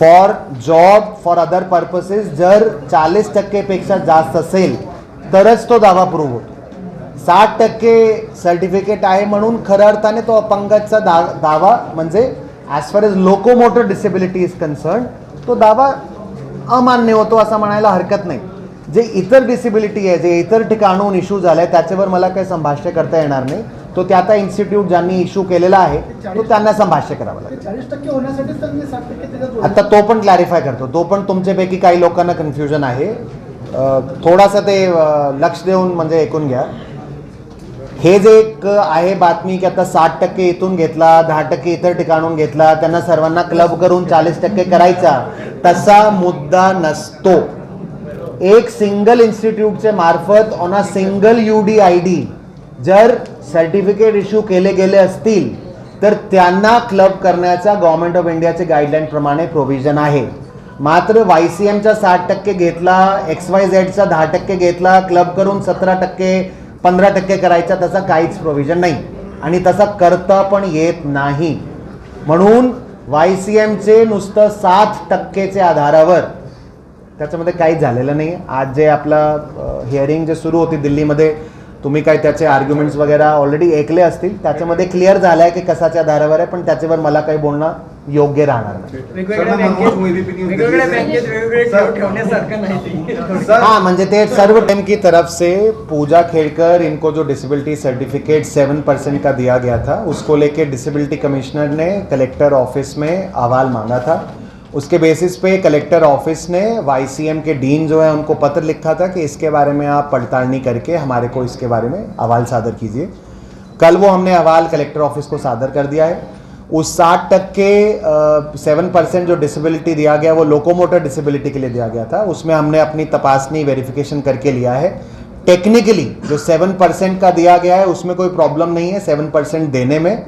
For job for other purposes जर चाळीस टक्केपेक्षा जास्त असेल तरच तो दावा प्रूव्ह होतो. साठ टक्के सर्टिफिकेट आहे म्हणून खऱ्या अर्थाने तो अपंगाचा दा दावा म्हणजे as far as locomotor disability is concern तो दावा अमान्य होतो असं म्हणायला हरकत नाही. जे इतर डिसेबिलिटी आहे जे इतर ठिकाणून इश्यू झाले त्याच्यावर मला काही संभाष्य करता येणार नाही. तो त्या त्या इन्स्टिट्यूट ज्यांनी इश्यू केलेला आहे तो त्यांना संभाष्य करावं लागेल. आता तो पण क्लॅरिफाय करतो. तो पण तुमच्यापैकी काही लोकांना कन्फ्युजन आहे. थोडासा ते लक्ष देऊन म्हणजे ऐकून घ्या. हे जे एक आहे बातमी की आता साठ टक्के इथून घेतला दहा टक्के इतर ठिकाणून घेतला त्यांना सर्वांना क्लब करून चाळीस टक्के करायचा तसा मुद्दा नसतो. एक सिंगल इन्स्टिट्यूटचे मार्फत on a single U D I D जर सर्टिफिकेट इश्यू केले गेले असतील तर त्यांना क्लब करण्याचा गव्हर्नमेंट ऑफ इंडियाचे गाईडलाईनप्रमाणे प्रोव्हिजन आहे. मात्र वाय सी एमचा साठ टक्के घेतला एक्स वाय झेडचा दहा टक्के घेतला क्लब करून सतरा टक्के पंधरा टक्के करायचा तसा काहीच प्रोव्हिजन नाही. आणि तसा करता पण येत नाही. म्हणून वाय सी एमचे नुसतं सात टक्केच्या आधारावर त्याच्यामध्ये काहीच झालेलं नाही आज जे आपलं हिअरिंग जे सुरू होती दिल्लीमध्ये तुम्ही काय त्याचे आर्ग्युमेंट्स वगैरे ऑलरेडी ऐकले असतील त्याच्यामध्ये क्लिअर झालं आहे की कसाच्या आधारावर आहे पण त्याच्यावर मला काही बोलणं योग्य राहणार नाही वेगवेगळ्या सर, मनमोहन बँकेत मोहिते पण यूज वेगवेगळ्या केली. बँकेत वेगवेगळे सर. ठेव ठेवण्यासारखं नाही ते. सर हाँ म्हणजे ते सर्व टीम की तरफ से पूजा खेड़कर इनको जो डिसेबिलिटी सर्टिफिकेट सेवन परसेंट का दिया गया था उसको लेके डिसेबिलिटी कमिश्नर ने कलेक्टर ऑफिस में अहवाल मांगा था उसके बेसिस पे कलेक्टर ऑफ़िस ने वाईसीएम के डीन जो है, उनको पत्र लिखा था कि इसके बारे में आप पड़तालनी करके हमारे को इसके बारे में अहवाल सादर कीजिए। कल वो हमने अहवाल कलेक्टर ऑफ़िस को सादर कर दिया है। उस साठ के सेवन परसेंट जो डिसेबिलिटी दिया गया, वो लोकोमोटर डिसेबिलिटी के लिए दिया गया था। उसमें हमने अपनी तपासनी वेरिफिकेशन करके लिया है। टेक्निकली जो सेवन परसेंट का दिया गया है, उसमें कोई प्रॉब्लम नहीं है सेवन परसेंट देने में।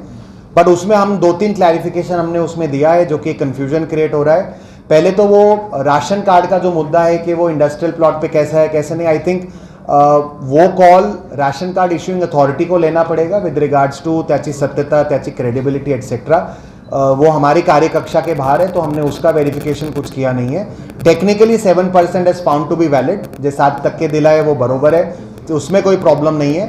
बट उसमें हम दो तीन क्लैरिफिकेशन हमने उसमें दिया है जो कि कन्फ्यूज़न क्रिएट हो रहा है। पहले तो वो राशन कार्ड का जो मुद्दा है कि वो इंडस्ट्रियल प्लॉट पे कैसा है, कैसे नहीं आई थिंक वो call ration card issuing authority को लेना पड़ेगा विद रिगार्ड्स टू त्याची सत्यता, त्याची क्रेडिबिलिटी एटसेट्रा वो हमारी कार्यकक्षा के बाहर है तो हमने उसका वेरिफिकेशन कुछ किया नहीं है। Technically seven percent is found to be valid जो सात तक के दिला है वो बरोबर है तो उसमें कोई प्रॉब्लम नहीं है।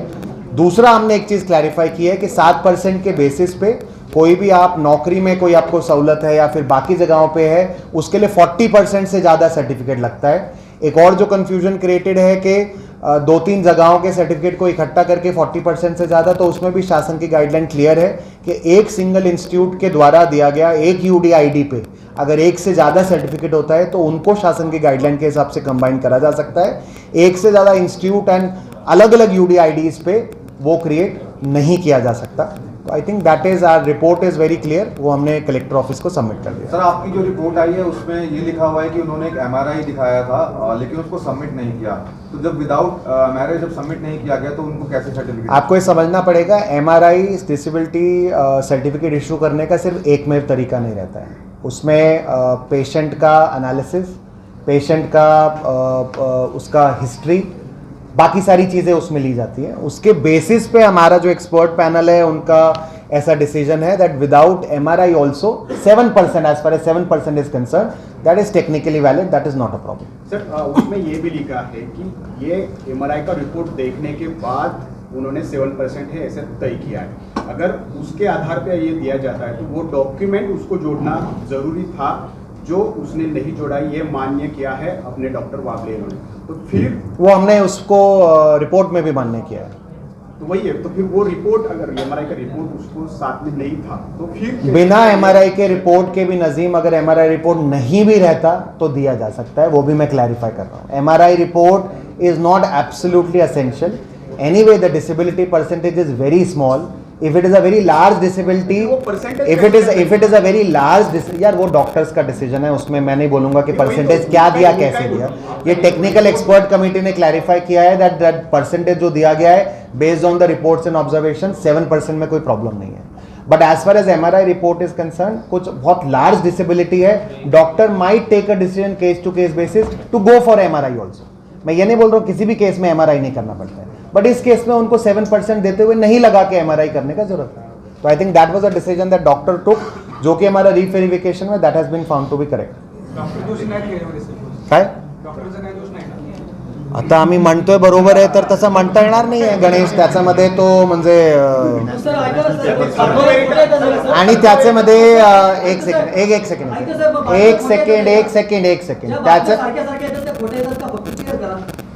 दूसरा हमने एक चीज़ क्लैरिफाई की है कि सात परसेंट के बेसिस पे कोई भी आप नौकरी में कोई आपको सहूलत है या फिर बाकी जगहों पे है, उसके लिए फोर्टी परसेंट से ज़्यादा सर्टिफिकेट लगता है। एक और जो कन्फ्यूज़न क्रिएटेड है कि दो तीन जगहों के सर्टिफिकेट को इकट्ठा करके 40 परसेंट से ज़्यादा तो उसमें भी शासन की गाइडलाइन क्लियर है कि एक सिंगल इंस्टीट्यूट के द्वारा दिया गया एक यूडीआईडी पे अगर एक से ज़्यादा सर्टिफिकेट होता है तो उनको शासन की गाइडलाइन के हिसाब से कंबाइन करा जा सकता है। एक से ज़्यादा इंस्टीट्यूट एंड अलग अलग यू पे वो क्रिएट नहीं किया जा सकता। तो I think that is our report is very clear वो हमने कलेक्टर ऑफ़िस को सबमिट कर दिया। सर आपकी जो रिपोर्ट आई है उसमें ये लिखा हुआ है कि उन्होंने एक एमआरआई दिखाया था लेकिन उसको सबमिट नहीं किया। तो जब विदाउट एमआरआई जब सबमिट नहीं किया गया तो उनको कैसे सर्टिफिकेट आपको ये समझना पड़ेगा M R I disability certificate issue करने का सिर्फ़ एक में तरीका नहीं रहता है। उसमें पेशेंट का एनालिसिस पेशेंट का उसका हिस्ट्री बाकी सारी चीज़ें उसमें ली जाती हैं। उसके बेसिस पे हमारा जो एक्सपर्ट पैनल है, उनका ऐसा डिसीज़न है that without M R I also seven percent as far as seven percent is concern that is technically valid that is not a problem sir उसमें ये भी लिखा है कि ये एमआरआई का रिपोर्ट देखने के बाद उन्होंने सेवन परसेंट है ऐसे तय किया है। अगर उसके आधार पे ये दिया जाता है तो वो डॉक्यूमेंट उसको जोड़ना ज़रूरी था, जो उसने नहीं जोड़ा, ये मान्य किया है अपने डॉक्टर वाबले ने। तो फिर वो हमने उसको रिपोर्ट में भी मान्य किया है। तो वही है तो फिर वो रिपोर्ट अगर एमआरआई का रिपोर्ट उसको साथ में नहीं था तो फिर बिना एमआरआई के रिपोर्ट के भी नजीम अगर एमआरआई रिपोर्ट नहीं भी रहता तो दिया जा सकता है वो भी मैं क्लैरिफाई कर रहा हूँ। MRI report is not absolutely essential anyway the disability percentage is very small if it is a very large disability if it is if it is a very large यार वो डॉक्टर्स का decision है उसमें मैं नहीं बोलूँगा कि तो, परसेंटेज क्या दिया कैसे दिया। ये टेक्निकल एक्सपर्ट कमेटी ने क्लैरिफाई किया है दैट दैट परसेंटेज जो दिया गया है based on the reports and observation seven percent में कोई प्रॉब्लम नहीं है। But as far as M R I report is concern कुछ बहुत लार्ज डिसेबिलिटी है doctor might take a decision case to case basis to go for M R I also मैं ये नहीं बोल रहा हूँ किसी भी केस में एम आर आई नहीं करना पड़ता है। बट इस केस में उनको सेवन परसेंट देते हुए नहीं लगा के एम आर आई करने का जरूरत है। तो I think that was a decision that doctor took जो कि हमारा रीवेरिफिकेशन में that has been found to be correct doctor दोषी नाही यामध्ये सर काय? डॉक्टरचा काही दोष नाही ना आता आम्ही म्हणतोय बरोबर आहे तर तसं म्हणता येणार नाही आहे गणेश. त्याच्यामध्ये तो म्हणजे आणि त्याच्यामध्ये एक सेकंड एक एक सेकंड एक सेकंड एक सेकंड एक सेकंड त्याचं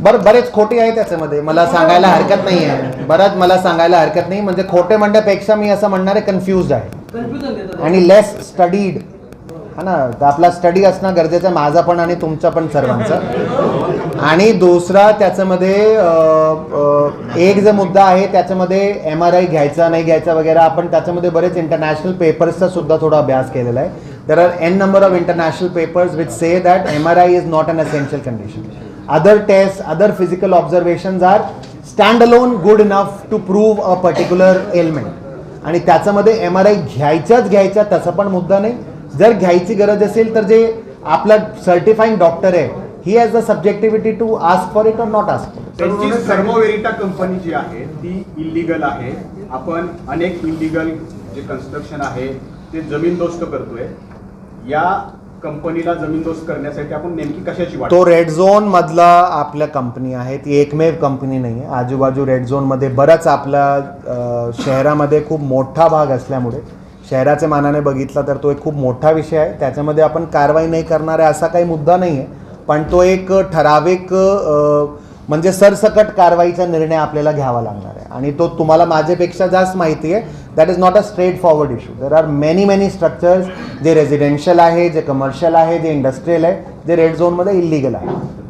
बरं बरेच खोटे आहे त्याच्यामध्ये मला सांगायला हरकत नाही आहे. बरंच मला सांगायला हरकत नाही. म्हणजे खोटे म्हणण्यापेक्षा मी असं म्हणणार आहे कन्फ्युज आहे. आणि लेस स्टडीड हा ना तर आपला स्टडी असणं गरजेचं आहे माझा पण आणि तुमचा पण सर्वांचा. आणि दुसरा त्याच्यामध्ये एक जो मुद्दा आहे त्याच्यामध्ये एम आर आय घ्यायचा नाही घ्यायचा वगैरे आपण त्याच्यामध्ये बरेच इंटरनॅशनल पेपर्सचा सुद्धा थोडा अभ्यास केलेला आहे. There are N number of international papers which say that M R I is not an essential condition other tests, other physical observations are standalone good enough to prove a particular ailment. आणि त्याच्यामध्ये M R I घ्यायच्याच घ्यायच्या तसा पण मुद्दा नाही. जर घ्यायची गरज असेल तर जे आपला सर्टिफाईंग डॉक्टर आहे he has the subjectivity to ask for it और नॉट आस्क त्यांची सर्मोवेरिटा कंपनी जी आहे ती इलिगल आहे. आपण अनेक इलिगल जे कन्स्ट्रक्शन आहे ते जमीनदोस्त करतोय. या कंपनीला जमीनदोस्त करण्यासाठी आपण नेमकी कशाची वाट तो रेड झोन मधला आपल्या कंपनी आहे. ती एकमेव कंपनी नाही आहे आजूबाजू रेड झोनमध्ये बराच आपल्या शहरामध्ये खूप मोठा भाग असल्यामुळे शहराच्या मानाने बघितला तर तो एक खूप मोठा विषय आहे. त्याच्यामध्ये आपण कारवाई नाही करणार आहे असा काही मुद्दा नाही आहे पण तो एक ठराविक म्हणजे सरसकट कारवाईचा निर्णय आपल्याला घ्यावा लागणार आहे. आणि तो तुम्हाला माझ्यापेक्षा जास्त माहिती आहे. That is not a straightforward issue there are many many structures जे रेसिडेन्शियल आहे जे कमर्शियल आहे जे इंडस्ट्रियल आहे जे रेड झोनमध्ये इलिगल आहे.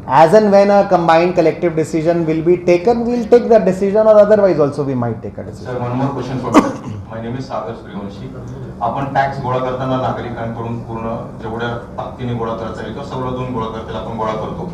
As and when a combined collective decision will be taken will take that decision or otherwise also we might take a decision question Sagar Suryavanshi आपण टॅक्स गोळा करताना नागरिकांकडून पूर्ण जेवढ्या ताकदीने गोळा करता येईल किंवा सवलतून गोळा करतील आपण गोळा करतो.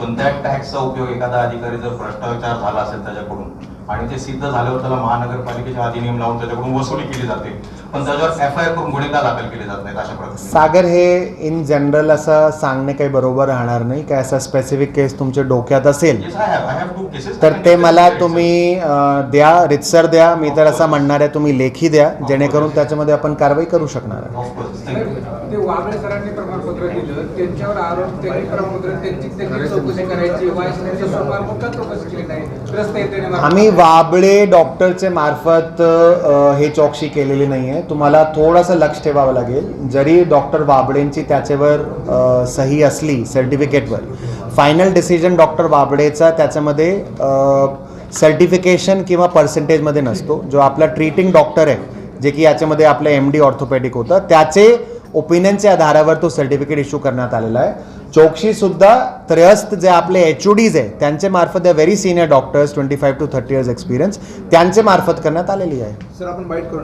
पण त्या टॅक्सचा उपयोग एखादा अधिकारी जर भ्रष्टाचार झाला असेल त्याच्याकडून आणि ते सिद्ध झाल्यावर त्याला महानगरपालिकेचे अधिनियम लावून त्याच्याकडून वसुली केली जाते. पण त्याच्यावर एफ आय आर करून गुन्हे का दाखल केले जात नाहीत अशा प्रकारे. सागर हे इन जनरल असं सांगणे काही बरोबर राहणार नाही. काय असं स्पेसिफिक केस तुमच्या डोक्यात असेल? Yes, I have. I have two cases. तर ते मला तुम्ही अं, द्या रितसर द्या. मी तर असं म्हणणार आहे तुम्ही लेखी द्या. जेणेकरून त्याच्यामध्ये आपण कारवाई करू शकणार आहे. Of course. Thank you. ते वाबळे सरांनी प्रमाणपत्र दिलं. त्यांच्यावर आरोप त्यांनी प्रमाणपत्र त्यांची त्यांची चौकशी करायची. वायसच्या स्वरूपात का चौकशी केली नाही. रस्ते येते आम्ही बाबळे डॉक्टरचे मार्फत अ, हे चौकशी केलेली नाही आहे तुम्हाला थोडंसं लक्ष ठेवावं लागेल. जरी डॉक्टर बाबळेंची त्याच्यावर अ, सही असली सर्टिफिकेटवर फायनल डिसिजन डॉक्टर बाबळेचा त्याच्यामध्ये सर्टिफिकेशन किंवा पर्सेंटेजमध्ये नसतो. जो आपला ट्रीटिंग डॉक्टर आहे जे की याच्यामध्ये आपलं एम डी ऑर्थोपॅडिक होतं त्याचे ओपिनियनच्या आधारावर तो सर्टिफिकेट इश्यू करण्यात आलेला आहे. चौकशी सुद्धा त्रयस्थ जे आपले एच ओ डीज आहे त्यांचे मार्फत very senior doctors twenty five to thirty years experience त्यांचे मार्फत करण्यात आलेली आहे. सर आपण बाईट करू